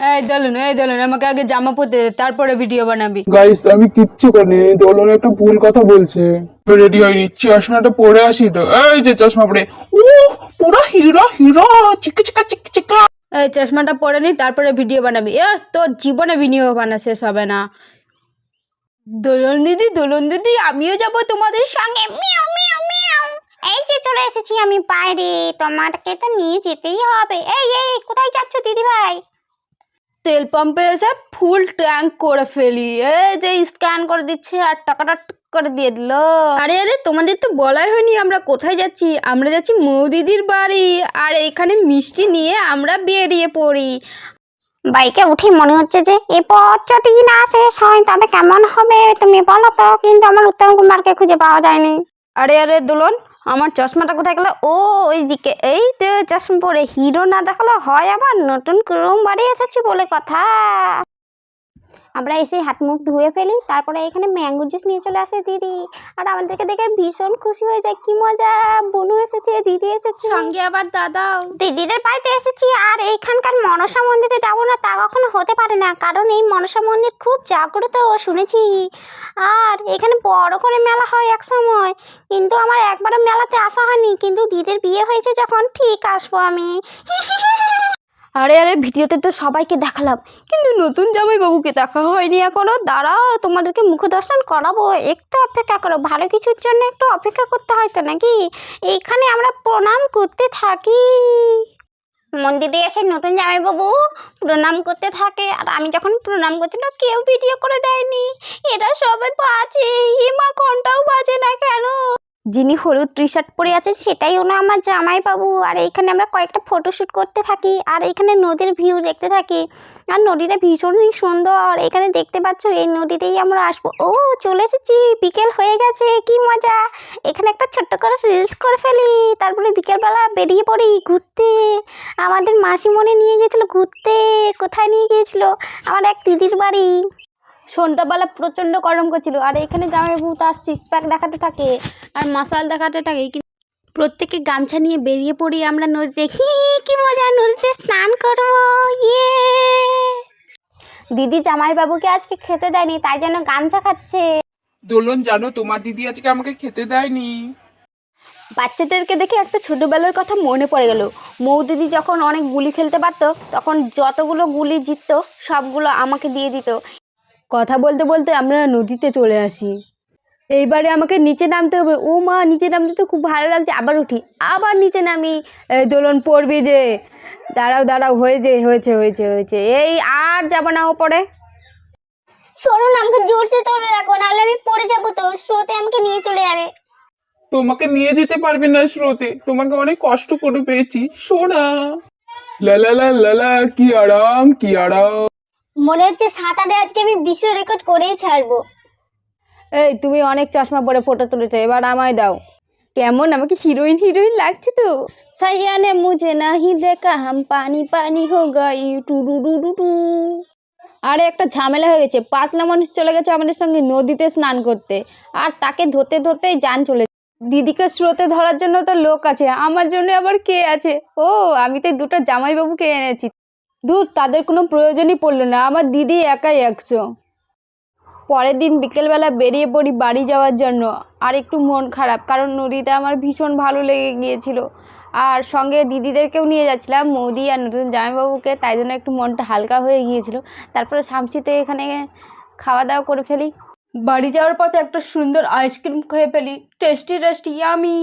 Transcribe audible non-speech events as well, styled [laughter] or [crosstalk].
এই দলুন এই দলুন আমাকে আগে জামা পরতে দে তারপরে ভিডিও বানাবি। গাইস আমি কিচ্ছু করিনি দোলন একটা ভুল কথা বলছে। রেডি হয়নি চশমাটা পরে আসি তো। এই যে চশমা পরে। ও পুরো হিরো হিরো চিকা চিকা চিকা চিকা এই চশমাটা পরে নি তারপরে ভিডিও বানাবি। এ তোর জীবনে ভিডিও বানা শেষ হবে না। দোলন দিদি দোলন দিদি আমিও যাব তোমাদের সঙ্গে। মিয়াও মিয়াও মিয়াও। এই যে চলে এসেছি আমি বাইরে তোমাকে তো নিয়ে যেতেই হবে। এই এই কোথায় যাচ্ছ দিদি ভাই তেল পাম্পে এসে ফুল ট্যাঙ্ক করে ফেলি। এই যে স্ক্যান করে দিচ্ছে আর টাকাটা করে দিয়ে দিল। আরে আরে তোমাদের তো বলাই হয়নি আমরা কোথায় যাচ্ছি? আমরা যাচ্ছি মৌদিদির বাড়ি। আর এখানে মিষ্টি নিয়ে আমরা বেরিয়ে পড়ি। বাইকে উঠে মনে হচ্ছে যে এ পথ যদি না শেষ হয় তবে কেমন হবে তুমি বলো তো? কিন্তু আমার উত্তম কুমারকে খুঁজে পাওয়া যায়নি। আরে আরে দোলন আমার চশমাটা কোথায় গেল? ও, ওইদিকে। এই তো চশমা পরে। হিরো না দেখালে হয় আবার? নতুন ক্রোম বাড়ি এসেছি বলে কথা। আমরা এসে হাত মুখ ধুয়ে ফেলি তারপরে এখানে ম্যাঙ্গো জুস নিয়ে চলে আসে দিদি। আর আমাদেরকে দেখে ভীষণ খুশি হয়ে যায় কি মজা বনু এসেছে দিদি এসেছে। সঙ্গে আবার দাদাও। দিদিদের বাড়িতে এসেছি আর এইখানকার মনসা মন্দিরে যাব না তা কখনো হতে পারে না কারণ এই মনসা মন্দির খুব জাগ্রত শুনেছি। আর এখানে বড় করে মেলা হয় এক সময় কিন্তু আমার একবারও মেলাতে আসা হয়নি কিন্তু দিদির বিয়ে হয়েছে যখন ঠিক আসব আমি। [laughs] আরে আরে, ভিডিওতে তো সবাইকে দেখালাম, কিন্তু নতুন জামাই বাবুকে দেখা হয়নি এখনও। দাঁড়াও, তোমাদেরকে মুখ দর্শন করাবো। একটু অপেক্ষা করো, ভালো কিছুর জন্য একটু অপেক্ষা করতে হয় তো নাকি? এইখানে আমরা প্রণাম করতে থাকি। মন্দিরে এসে নতুন জামাইবাবু প্রণাম করতে থাকে, আর আমি যখন প্রণাম করছিলাম কেউ ভিডিও করে দেয়নি। এরা সবাই বাজে ইমা ঘন্টাও বাজে না কেন? যিনি হলুদ টি শার্ট পরে আছে সেটাই হলো আমার জামাই বাবু আর এখানে আমরা কয়েকটা ফটোশ্যুট করতে থাকি। আর এখানে নদীর ভিউ দেখতে থাকি। আর নদীটা ভীষণই সুন্দর। এখানে দেখতে পাচ্ছ, এই নদীতেই আমরা আসব। ও, চলে এসেছি। বিকেল হয়ে গেছে। কি মজা! এখানে একটা ছোট্ট করে রিলস করে ফেলি। তারপরে বিকেলবেলা বেরিয়ে পড়ি ঘুরতে। আমাদের মাসিমণি নিয়ে গেছিল ঘুরতে। কোথায় নিয়ে গিয়েছিল? আমার এক দিদির বাড়ি। সন্ধ্যাবেলা প্রচণ্ড গরম করছিল। আর এখানে জামাইবাবু তার সিক্স প্যাক দেখাতে থাকে আর মাসাল দেখাতে থাকে। কিন্তু প্রত্যেকে গামছা নিয়ে বেরিয়ে পড়ি আমরা নদীতে। হি কি মজা নদীতে স্নান করব ইয়ে। দিদি জামাইবাবুকে আজকে খেতে দেয়নি তাই জন্য গামছা খাচ্ছে। দোলন জানো তোমার দিদি আজকে আমাকে খেতে দেয়নি। বাচ্চাদেরকে দেখে একটা ছোটোবেলার কথা মনে পড়ে গেল। মৌ দিদি যখন অনেক গুলি খেলতে পারতো তখন যতগুলো গুলি জিততো সবগুলো আমাকে দিয়ে দিত। কথা বলতে বলতে আমরা নদীতে চলে আসি। এইবারে আমাকে নিচে নামতে হবে। ও মা নিচে নামতে তো খুব ভালো লাগছে। আবার উঠি। আবার নিচে নামি। এই দোলন পড়বি যে। দাঁড়াও দাঁড়াও হয়েছে হয়েছে হয়েছে হয়েছে। এই আর যাব না ও পড়ে শোনুন আমাকে জোরসে ধরে রাখো নাহলে আমি পড়ে যাব তো। স্রোতে আমাকে নিয়ে চলে যাবে। তোমাকে নিয়ে যেতে পারবে না স্রোতে। তোমাকে অনেক কষ্ট করে পেয়েছি। সোনা। লালা লা লালা কি আরাম কি আরাম। মনে হচ্ছে সাঁতারে আজকে আমি বিশ্ব রেকর্ড করেই ছাড়বো। এই তুমি অনেক চশমা পরে ফটো তুলেছো এবার আমায় দাও। কেমন আমাকে হিরোইন হিরোইন লাগছে তো। সাইয়ানে মুঝে নাহি দেখা হাম পানি পানি হো গাই টু ডু ডু ডু টু। আরে একটা ঝামেলা হয়ে গেছে পাতলা মানুষ চলে গেছে আমাদের সঙ্গে নদীতে স্নান করতে আর তাকে ধরতে ধরতেই যান চলে দিদিকে স্রোতে ধরার জন্য তো লোক আছে আমার জন্য আবার কে আছে? ও আমি তো দুটো জামাইবাবুকে এনেছি। দূর তাদের কোনো প্রয়োজনই পড়ল না। আমার দিদি একাই একশো। পরের দিন বিকেলবেলা বেরিয়ে পড়ি বাড়ি যাওয়ার জন্য। আর একটু মন খারাপ, কারণ নদীটা আমার ভীষণ ভালো লেগে গিয়েছিল। আর সঙ্গে দিদিদেরকেও নিয়ে যাচ্ছিলাম, মোদি আর নতুন জামাইবাবুকে, তাই জন্য একটু মনটা হালকা হয়ে গিয়েছিল। তারপরে সামসিতে এখানে খাওয়া দাওয়া করে ফেলি। বাড়ি যাওয়ার পথে একটা সুন্দর আইসক্রিম খেয়ে ফেলি। Tasty tasty yummy